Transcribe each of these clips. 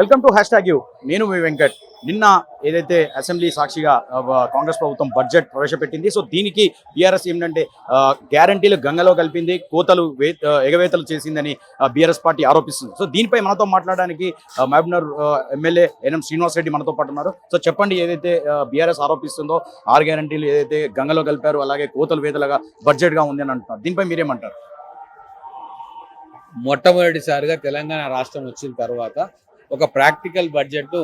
Welcome to hashtag U. నేను మీ వెంకట్. నిన్న ఏదైతే అసెంబ్లీ సాక్షిగా కాంగ్రెస్ ప్రభుత్వం బడ్జెట్ ప్రవేశపెట్టింది సో దీనికి బీఆర్ఎస్ ఏంటంటే గ్యారంటీలు గంగలో కలిపింది కోతలు ఎగవేతలు చేసిందని బీఆర్ఎస్ పార్టీ ఆరోపిస్తుంది. సో దీనిపై మనతో మాట్లాడడానికి ఆ, మహబూబ్నగర్ ఎమ్మెల్యే ఎన్ఎం శ్రీనివాస్ రెడ్డి మనతో పాటు ఉన్నారు. సో చెప్పండి ఏదైతే బీఆర్ఎస్ ఆరోపిస్తుందో ఆరు గ్యారంటీలు ఏదైతే గంగలో కలిపారు అలాగే కోతలు వేతలుగా బడ్జెట్గా ఉంది అని అంటున్నారు. దీనిపై మీరేమంటారు? మొట్టమొదటిసారిగా తెలంగాణ రాష్ట్రం వచ్చిన తర్వాత ఒక ప్రాక్టికల్ బడ్జెట్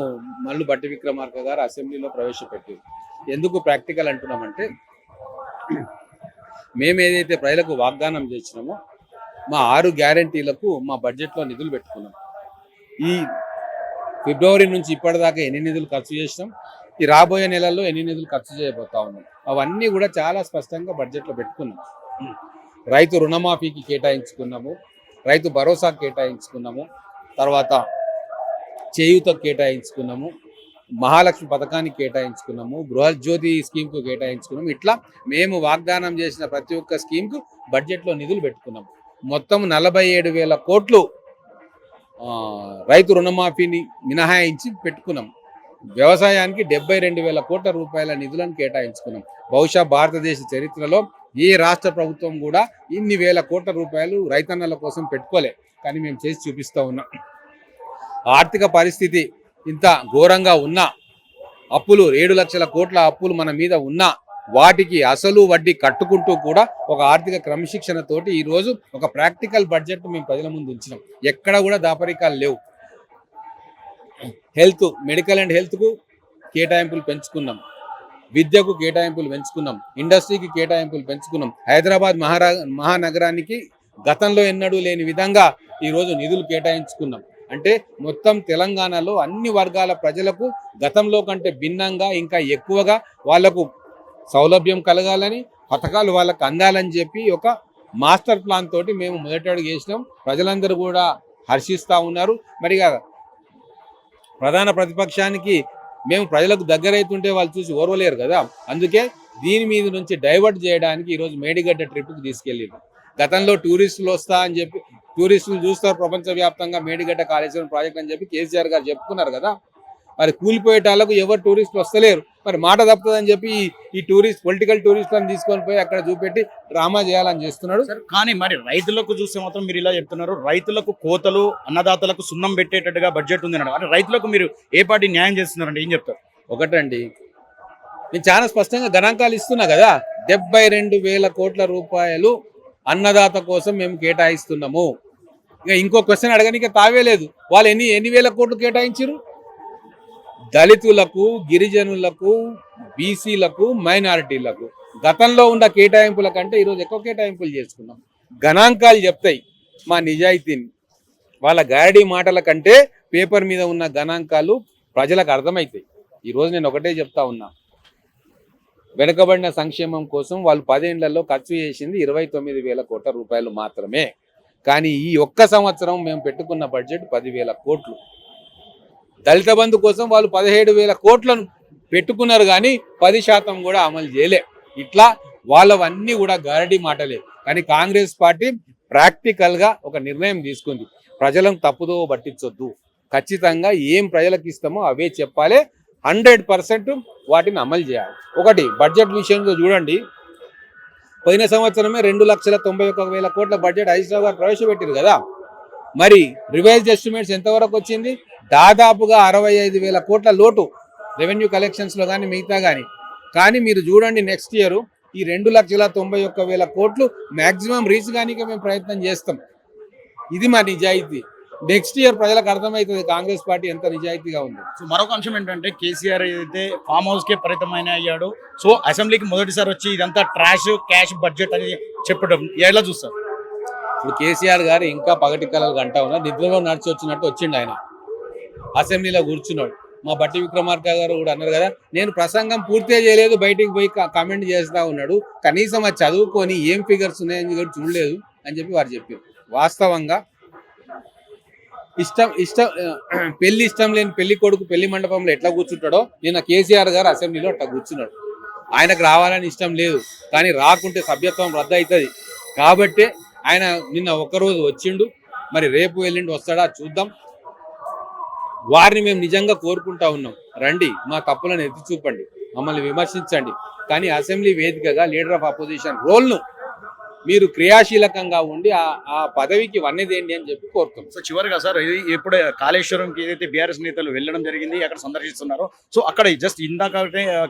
మల్లు బట్టి విక్రమార్క గారు అసెంబ్లీలో ప్రవేశపెట్టారు. ఎందుకు ప్రాక్టికల్ అంటున్నామంటే మేము ఏదైతే ప్రజలకు వాగ్దానం చేసినామో మా ఆరు గ్యారంటీలకు మా బడ్జెట్లో నిధులు పెట్టుకున్నాం. ఈ ఫిబ్రవరి నుంచి ఇప్పటిదాకా ఎన్ని నిధులు ఖర్చు చేసినాం? ఈ రాబోయే నెలల్లో ఎన్ని నిధులు ఖర్చు చేయబోతా ఉన్నాం? అవన్నీ కూడా చాలా స్పష్టంగా బడ్జెట్లో పెట్టుకున్నాం. రైతు రుణమాఫీకి కేటాయించుకున్నాము. రైతు భరోసా కేటాయించుకున్నాము. తర్వాత చేయూత కేటాయించుకున్నాము మహాలక్ష్మి పథకానికి కేటాయించుకున్నాము గృహజ్యోతి స్కీమ్కు కేటాయించుకున్నాము. ఇట్లా మేము వాగ్దానం చేసిన ప్రతి ఒక్క స్కీమ్కు బడ్జెట్లో నిధులు పెట్టుకున్నాము. మొత్తం నలభై ఏడు వేల కోట్లు రైతు రుణమాఫీని మినహాయించి పెట్టుకున్నాం వ్యవసాయానికి డెబ్బై రెండు వేల కోట్ల రూపాయల నిధులను కేటాయించుకున్నాం. బహుశా భారతదేశ చరిత్రలో ఏ రాష్ట్ర ప్రభుత్వం కూడా ఇన్ని వేల కోట్ల రూపాయలు రైతన్నల కోసం పెట్టుకోలే. కానీ మేము చేసి చూపిస్తూ ఉన్నాం. ఆర్థిక పరిస్థితి ఇంత ఘోరంగా ఉన్నా అప్పులు ఏడు లక్షల కోట్ల అప్పులు మన మీద ఉన్నా వాటికి అసలు వడ్డీ కట్టుకుంటూ కూడా ఒక ఆర్థిక క్రమశిక్షణతోటి ఈరోజు ఒక ప్రాక్టికల్ బడ్జెట్ మేము ప్రజల ముందు ఉంచినాం. ఎక్కడ కూడా దాపరికాలు లేవు. హెల్త్ మెడికల్ అండ్ హెల్త్కు కేటాయింపులు పెంచుకున్నాం. విద్యకు కేటాయింపులు పెంచుకున్నాం. ఇండస్ట్రీకి కేటాయింపులు పెంచుకున్నాం. హైదరాబాద్ మహారా మహానగరానికి గతంలో ఎన్నడూ లేని విధంగా ఈరోజు నిధులు కేటాయించుకున్నాం. అంటే మొత్తం తెలంగాణలో అన్ని వర్గాల ప్రజలకు గతంలో కంటే భిన్నంగా ఇంకా ఎక్కువగా వాళ్ళకు సౌలభ్యం కలగాలని పథకాలు వాళ్ళకు అందాలని చెప్పి ఒక మాస్టర్ ప్లాన్ తోటి మేము మొదటి చేసినాం ప్రజలందరూ కూడా హర్షిస్తూ ఉన్నారు. మరిగా ప్రధాన ప్రతిపక్షానికి మేము ప్రజలకు దగ్గరైతుంటే వాళ్ళు చూసి ఓర్వలేరు కదా. అందుకే దీని మీద నుంచి డైవర్ట్ చేయడానికి ఈరోజు మేడిగడ్డ ట్రిప్కి తీసుకెళ్ళింది గతంలో టూరిస్టులు వస్తా అని చెప్పి టూరిస్టులు చూస్తారు ప్రపంచవ్యాప్తంగా మేడిగడ్డ కాళేశ్వరం ప్రాజెక్ట్ అని చెప్పి కేసీఆర్ గారు చెప్పుకున్నారు కదా. మరి కూలిపోయేటాలకు ఎవరు టూరిస్టులు వస్తలేరు. మరి మాట తప్పుతుందని చెప్పి ఈ- టూరిస్ట్ పొలిటికల్ టూరిస్టులను తీసుకొని పోయి అక్కడ చూపెట్టి డ్రామా చేయాలని చేస్తున్నాడు. సార్ కానీ మరి రైతులకు చూస్తే మాత్రం మీరు ఇలా చెప్తున్నారు రైతులకు కోతలు అన్నదాతలకు సున్నం పెట్టేటట్టుగా బడ్జెట్ ఉంది అన్నారు అంటే రైతులకు మీరు ఏ పార్టీ న్యాయం చేస్తున్నారంటే ఏం చెప్తారు? ఒకటండి నేను చాలా స్పష్టంగా గణాంకాలు ఇస్తున్నా కదా. డెబ్బై రెండు వేల కోట్ల రూపాయలు అన్నదాత కోసం మేము కేటాయిస్తున్నాము. ఇక ఇంకో క్వశ్చన్ అడగనిక తావే లేదు. వాళ్ళు ఎన్ని ఎన్ని వేల కోట్లు కేటాయించారు దళితులకు గిరిజనులకు బీసీలకు మైనారిటీలకు. గతంలో ఉన్న కేటాయింపుల కంటే ఈరోజు ఎక్కువ కేటాయింపులు చేసుకున్నాం. గణాంకాలు చెప్తాయి మా నిజాయితీని. వాళ్ళ గారడీ మాటల కంటే పేపర్ మీద ఉన్న గణాంకాలు ప్రజలకు అర్థమవుతాయి ఈరోజు నేను ఒకటే చెప్తా ఉన్నా. వెనుకబడిన సంక్షేమం కోసం వాళ్ళు పదేళ్ళలో ఖర్చు చేసింది ఇరవై తొమ్మిది వేల కోట్ల రూపాయలు మాత్రమే. కానీ ఈ ఒక్క సంవత్సరం మేము పెట్టుకున్న బడ్జెట్ పదివేల కోట్లు. దళిత బంధు కోసం వాళ్ళు పదిహేడు వేల కోట్లను పెట్టుకున్నారు కానీ పది శాతం కూడా అమలు చేయలే. ఇట్లా వాళ్ళవన్నీ కూడా గారడీ మాటలే. కానీ కాంగ్రెస్ పార్టీ ప్రాక్టికల్గా ఒక నిర్ణయం తీసుకుంది. ప్రజలను తప్పుదో పట్టించొద్దు. ఖచ్చితంగా ఏం ప్రజలకు ఇస్తామో అవే చెప్పాలి. హండ్రెడ్ పర్సెంట్ వాటిని అమలు చేయాలి. ఒకటి బడ్జెట్ విషయంలో చూడండి. పోయిన సంవత్సరమే రెండు లక్షల తొంభై ఒక్క వేల కోట్ల బడ్జెట్ హరీష్ రావు గారు ప్రవేశపెట్టారు కదా. మరి రివైజ్డ్ ఎస్టిమేట్స్ ఎంతవరకు వచ్చింది? దాదాపుగా అరవై ఐదు వేల కోట్ల లోటు రెవెన్యూ కలెక్షన్స్లో కానీ మిగతా కానీ కానీ మీరు చూడండి నెక్స్ట్ ఇయర్ ఈ రెండు లక్షల తొంభై ఒక్క వేల కోట్లు మ్యాక్సిమం రీచ్ కానీ మేము ప్రయత్నం చేస్తాం. ఇది మా నిజాయితీ. నెక్స్ట్ ఇయర్ ప్రజలకు అర్థమవుతుంది కాంగ్రెస్ పార్టీ ఎంత నిజాయితీగా ఉంది. సో మరొక అంశం ఏంటంటే కేసీఆర్ ఏదైతే ఫామ్ హౌస్ కే పరిమితమైన అయ్యాడు సో అసెంబ్లీకి మొదటిసారి వచ్చి ఇదంతా ట్రాష్ క్యాష్ బడ్జెట్ అని చెప్పడం ఎలా చూస్తారు? ఇప్పుడు కేసీఆర్ గారు ఇంకా పగటి కళలు గంట ఉన్నారు నిద్రలో నడిచి వచ్చినట్టు వచ్చిండు ఆయన. అసెంబ్లీలో కూర్చున్నాడు. మా బట్టి విక్రమార్క గారు కూడా అన్నారు కదా నేను ప్రసంగం పూర్తిగా చేయలేదు బయటికి పోయి కామెంట్ చేస్తా ఉన్నాడు. కనీసం అది చదువుకొని ఏం ఫిగర్స్ ఉన్నాయని కూడా చూడలేదు అని చెప్పి వారు చెప్పారు. వాస్తవంగా ఇష్టం ఇష్టం పెళ్ళి ఇష్టం లేని పెళ్ళి కొడుకు పెళ్ళి మండపంలో ఎట్లా కూర్చుంటాడో నిన్న కేసీఆర్ గారు అసెంబ్లీలో అట్లా కూర్చున్నాడు. ఆయనకు రావాలని ఇష్టం లేదు కానీ రాకుంటే సభ్యత్వం రద్దు అవుతుంది కాబట్టి ఆయన నిన్న ఒక్కరోజు వచ్చిండు మరి రేపు వెళ్ళిండు వస్తాడా చూద్దాం. వారిని మేము నిజంగా కోరుకుంటా ఉన్నాం. రండి మా తప్పులను ఎత్తి చూపండి మమ్మల్ని విమర్శించండి. కానీ అసెంబ్లీ వేదికగా లీడర్ ఆఫ్ అపోజిషన్ రోల్ను మీరు క్రియాశీలకంగా ఉండి ఆ పదవికి వన్నెదేంటి అని చెప్పి కోరుతున్నాం. సో చివరిగా సార్ ఇది ఇప్పుడు కాళేశ్వరంకి ఏదైతే బీఆర్ఎస్ నేతలు వెళ్ళడం జరిగింది అక్కడ సందర్శిస్తున్నారో. సో అక్కడ జస్ట్ ఇందాక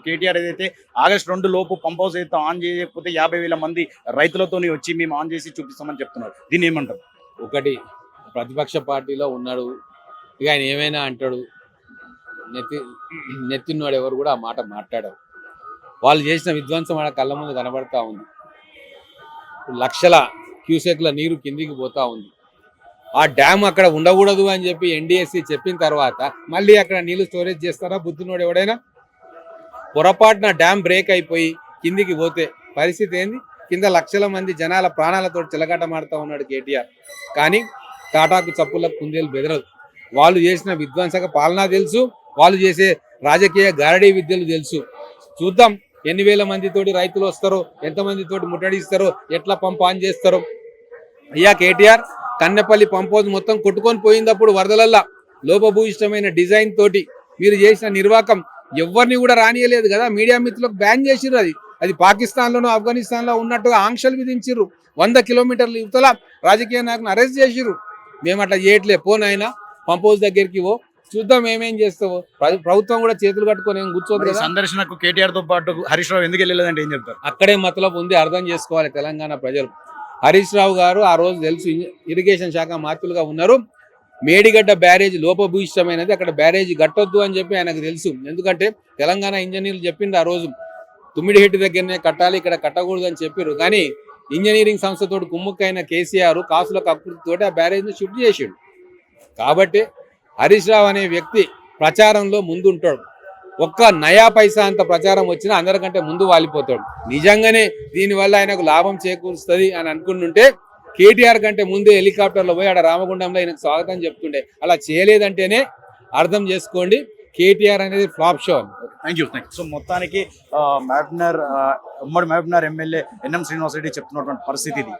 కేటీఆర్ ఏదైతే ఆగస్ట్ రెండు లోపు పంప్ హౌస్ అయితే ఆన్ చేయకపోతే యాభై వేల మంది రైతులతోని వచ్చి మేము ఆన్ చేసి చూపిస్తామని చెప్తున్నారు. దీన్ని ఏమంటారు? ఒకటి ప్రతిపక్ష పార్టీలో ఉన్నాడు. ఇక ఆయన ఏమైనా అంటాడు? నెత్తి నెత్తిన్నోడు ఎవరు కూడా ఆ మాట మాట్లాడరు. వాళ్ళు చేసిన విధ్వంసం వాళ్ళ కళ్ళ ముందు కనబడతా ఉంది. లక్షల క్యూసెక్ల నీరు కిందికి పోతా ఉంది. ఆ డ్యామ్ అక్కడ ఉండకూడదు అని చెప్పి ఎన్డీఎస్సీ చెప్పిన తర్వాత మళ్ళీ అక్కడ నీళ్ళు స్టోరేజ్ చేస్తారా? బుద్ధినోడు ఎవడైనా? పొరపాటున డ్యామ్ బ్రేక్ అయిపోయి కిందికి పోతే పరిస్థితి ఏంది? కింద లక్షల మంది జనాల ప్రాణాలతో చిలకటమాడుతూ ఉన్నాడు కేటీఆర్. కానీ టాటాకు చప్పులకు కుందేలు బెదరదు. వాళ్ళు చేసిన విధ్వంసక పాలన తెలుసు వాళ్ళు చేసే రాజకీయ గారడీ విద్యలు తెలుసు. చూద్దాం. ఎన్ని వేల మందితోటి రైతులు వస్తారో ఎంతమందితోటి ముట్టడిస్తారో ఎట్లా పంప్ ఆన్ చేస్తారో. అయ్యా కేటీఆర్ కన్నెపల్లి పంపోజ్ మొత్తం కొట్టుకొని పోయినప్పుడు వరదలల్లా లోపభూయిష్టమైన డిజైన్ తోటి మీరు చేసిన నిర్వాకం ఎవరిని కూడా రానియలేదు కదా. మీడియా మిత్రులకు బ్యాన్ చేసిర్రు అది. అది పాకిస్తాన్లోనూ ఆఫ్ఘనిస్తాన్లో ఉన్నట్టుగా ఆంక్షలు విధించిర్రు. వంద కిలోమీటర్ల యువతల రాజకీయ నాయకులను అరెస్ట్ చేసిర్రు. మేము అట్లా చేయట్లే పోనైనా పంపోజ్ దగ్గరికి పో. చూద్దాం ఏమేం చేస్తావో. ప్ర- ప్రభుత్వం కూడా చేతులు కట్టుకొని ఏం కూర్చోదు సందర్శనకు కేటీఆర్తో పాటు హరీష్ రావు ఎందుకు వెళ్ళలేదంటే ఏం చెప్తారు? అక్కడే మతలబు ఉంది అర్థం చేసుకోవాలి తెలంగాణ ప్రజలు. హరీష్ రావు గారు ఆ రోజు తెలుసు ఇరిగేషన్ శాఖ మార్పులుగా ఉన్నారు. మేడిగడ్డ బ్యారేజ్ లోపభూయిష్టమైనది అక్కడ బ్యారేజ్ కట్టొద్దు అని చెప్పి ఆయనకు తెలుసు. ఎందుకంటే తెలంగాణ ఇంజనీర్లు చెప్పిండ్రు ఆ రోజు తుమ్మిడిహెట్టి దగ్గరనే కట్టాలి ఇక్కడ కట్టకూడదు అని చెప్పారు కానీ ఇంజనీరింగ్ సంస్థతో కుమ్ముక్కైన కేసీఆర్ కాసుల కకృతితోటి ఆ బ్యారేజ్ని షిఫ్ట్ చేసిండు. కాబట్టి హరీష్ రావు అనే వ్యక్తి ప్రచారంలో ముందుంటాడు. ఒక్క నయా పైసా అంత ప్రచారం వచ్చినా అందరికంటే ముందు వాలిపోతాడు. నిజంగానే దీనివల్ల ఆయనకు లాభం చేకూరుస్తుంది అని అనుకుంటుంటే కేటీఆర్ కంటే ముందే హెలికాప్టర్లో పోయి ఆడ రామగుండంలో ఆయనకు స్వాగతం చెప్తుండే. అలా చేయలేదంటేనే అర్థం చేసుకోండి. కేటీఆర్ అనేది flop show thank you thank so మొత్తానికి మ్యాబ్నర్ ఉమ్మడి మ్యాబ్నర్ ఎమ్మెల్యే ఎన్ఎం శ్రీనివాసరెడ్డి చెప్తున్నటువంటి పరిస్థితి ఇది.